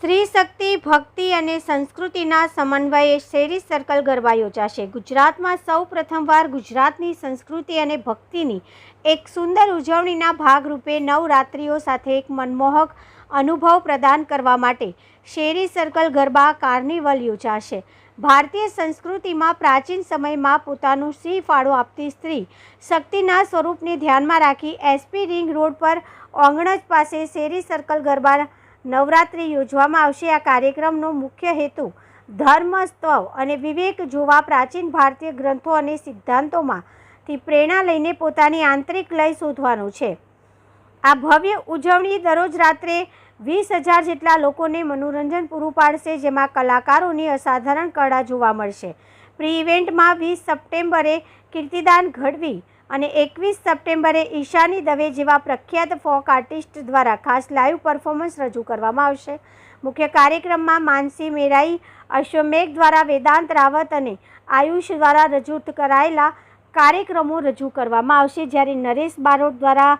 સ્ત્રી શક્તિ, ભક્તિ અને સંસ્કૃતિના સમન્વયે શેરી સર્કલ ગરબા યોજાશે. ગુજરાતમાં સૌ પ્રથમવાર ગુજરાતની સંસ્કૃતિ અને ભક્તિની એક સુંદર ઉજવણીના ભાગરૂપે નવરાત્રિઓ સાથે એક મનમોહક અનુભવ પ્રદાન કરવા માટે શેરી સર્કલ ગરબા કાર્નિવલ યોજાશે. ભારતીય સંસ્કૃતિમાં પ્રાચીન સમયમાં પોતાનું સિંહ ફાળો આપતી સ્ત્રી શક્તિના સ્વરૂપને ધ્યાનમાં રાખી એસપી રિંગ રોડ પર ઓંગણજ પાસે શેરી સર્કલ ગરબા નવરાત્રિ યોજવામાં આવશે. આ કાર્યક્રમનો મુખ્ય હેતુ ધર્મ, સ્તવ અને વિવેક જોવા પ્રાચીન ભારતીય ગ્રંથો અને સિદ્ધાંતોમાંથી પ્રેરણા લઈને પોતાની આંતરિક લય શોધવાનો છે. આ ભવ્ય ઉજવણી દરરોજ રાત્રે વીસ હજાર જેટલા લોકોને મનોરંજન પૂરું પાડશે, જેમાં કલાકારોની અસાધારણ કળા જોવા મળશે. પ્રી ઇવેન્ટમાં વીસ સપ્ટેમ્બરે કીર્તિદાન ગઢવી અને એકવીસ સપ્ટેમ્બરે ઈશાની દવે જેવા પ્રખ્યાત ફોક આર્ટિસ્ટ દ્વારા ખાસ લાઈવ પરફોર્મન્સ રજૂ કરવામાં આવશે. મુખ્ય કાર્યક્રમમાં માનસી મેરાઈ, અશ્વમેઘ દ્વારા વેદાંત રાવત અને આયુષ દ્વારા રજૂ કરાયેલા કાર્યક્રમો રજૂ કરવામાં આવશે. જ્યારે નરેશ બારોટ દ્વારા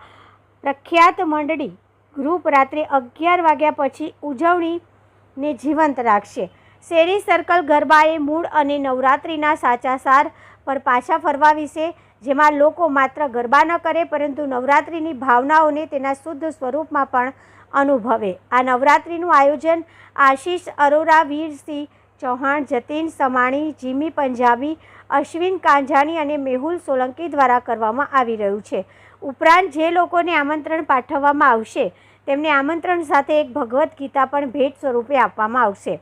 પ્રખ્યાત મંડળી ગ્રુપ રાત્રે અગિયાર વાગ્યા પછી ઉજવણીને જીવંત રાખશે. શેરી સર્કલ ગરબાએ મૂળ અને નવરાત્રિના સાચા સાર પર પાછા ફરવા વિશે જેમાં લોકો માત્ર ગરબા ન કરે, પરંતુ નવરાત્રિની ભાવનાઓને તેના શુદ્ધ સ્વરૂપમાં પણ અનુભવે. આ નવરાત્રિનું આયોજન આશીષ અરોરા, વીરસિંહ ચૌહાણ, જતીન સમાણી, જીમી પંજાબી, અશ્વિન કાંજાણી અને મેહુલ સોલંકી દ્વારા કરવામાં આવી રહ્યું છે. ઉપરાંત જે લોકોને આમંત્રણ પાઠવવામાં આવશે, તેમને આમંત્રણ સાથે એક ભગવદ્ ગીતા પણ ભેટ સ્વરૂપે આપવામાં આવશે.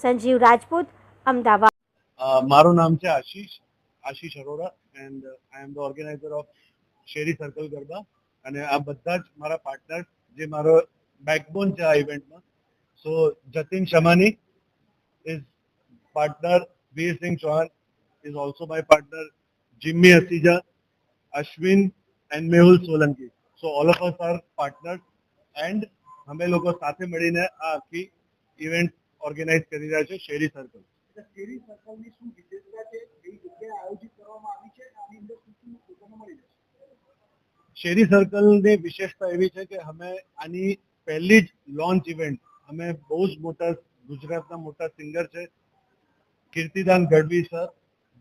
સંજીવ રાજપૂત, અમદાવાદ. મારું નામ છે Ashish. Ashish Arora and I am the organiser of Sheri circle garba અને આ બધા જ મારા પાર્ટનર જે મારો બેકબોન છે આ ઇવેન્ટમાં so Jatin Shamani is partner Virsinh Chauhan is also my partner Jimmy Hasija Ashwin and Mehul Solanki so all of us are partner and અમે લોકો સાથે મળીને આ આખી ઇવેન્ટ ઓર્ગેનાઇઝ કરી રહ્યા છે શેરી સર્કલ શેરી સર્કલની શું વિશેષતા છે કઈ જગ્યાએ આયોજિત કરવામાં આવી છે અને આની અંદર શું શું લોકોને મળી જશે શેરી સર્કલની વિશેષતા એવી છે કે અમે આની પહેલી જ લોન્ચ ઇવેન્ટ અમે બહુ જ મોટા, ગુજરાતના મોટા સિંગર છે, કીર્તિદાન ગઢવી સર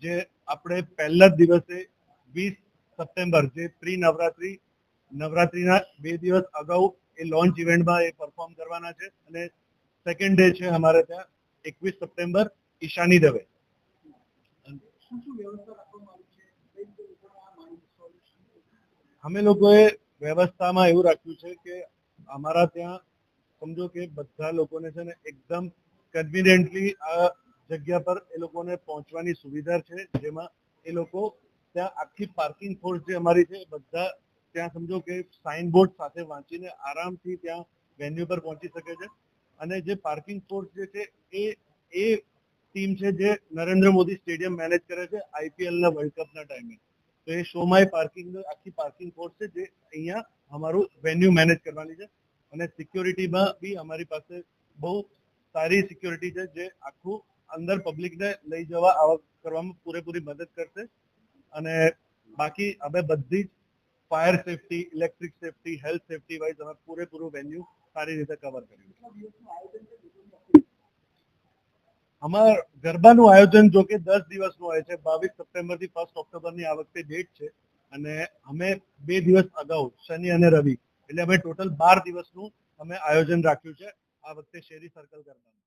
જે આપણે પહેલા જ દિવસે વીસ સપ્ટેમ્બર, જે પ્રી નવરાત્રી નવરાત્રીના બે દિવસ અગાઉ એ લોન્ચ ઇવેન્ટમાં એ પરફોર્મ કરવાના છે અને સેકન્ડ ડે છે અમારે ત્યાં, એકવીસ સપ્ટેમ્બર, ઈશાની દવે. શું શું વ્યવસ્થા રાખવામાં આવી છે કઈ રીતે લોકોને આ માહિતી સોલ્યુશન અમે લોકોએ વ્યવસ્થામાં એવું રાખ્યું છે કે અમારા ત્યાં, સમજો કે બધા લોકોને છે ને એકદમ કન્વિનિયન્ટલી આ જગ્યા પર એ લોકોને પહોંચવાની સુવિધા છે, જેમાં એ લોકો ત્યાં આખી પાર્કિંગ ફોર્સ જે અમારી છે બધા ત્યાં સમજો કે સાઇન બોર્ડ સાથે વાંચીને આરામથી ત્યાં વેન્યુ પર પહોંચી શકે છે. અને જે પાર્કિંગ ફોર્સ જે છે એ એ ટીમ છે જે નરેન્દ્ર મોદી સ્ટેડિયમ મેનેજ કરે છે આઈપીએલના વર્લ્ડ કપના ટાઈમે તો એ શોમાય પાર્કિંગ આખી પાર્કિંગ ફોર્સ છે જે અહીંયા અમારું વેન્યુ મેનેજ કરવાની છે. અને સિક્યોરિટીમાં બી અમારી પાસે બહુ સારી સિક્યોરિટી છે જે આખું અંદર પબ્લિકને લઈ જવા આવક કરવામાં પૂરેપૂરી મદદ કરશે. અને બાકી અમે બધી જ fire safety electric safety health safety wise અમે પૂરેપૂરું વેન્યુ સારી રીતે કવર કર્યું અમાર ગરબાનું આયોજન જો કે દસ દિવસનું હોય છે, બાવીસ સપ્ટેમ્બરથી ફર્સ્ટ ઓક્ટોબરની આ વખતે ડેટ છે. અને અમે બે દિવસ અગાઉ, શનિ અને રવિ, એટલે અમે ટોટલ બાર દિવસનું અમે આયોજન રાખ્યું છે આ વખતે શેરી સર્કલ ગરબાનું.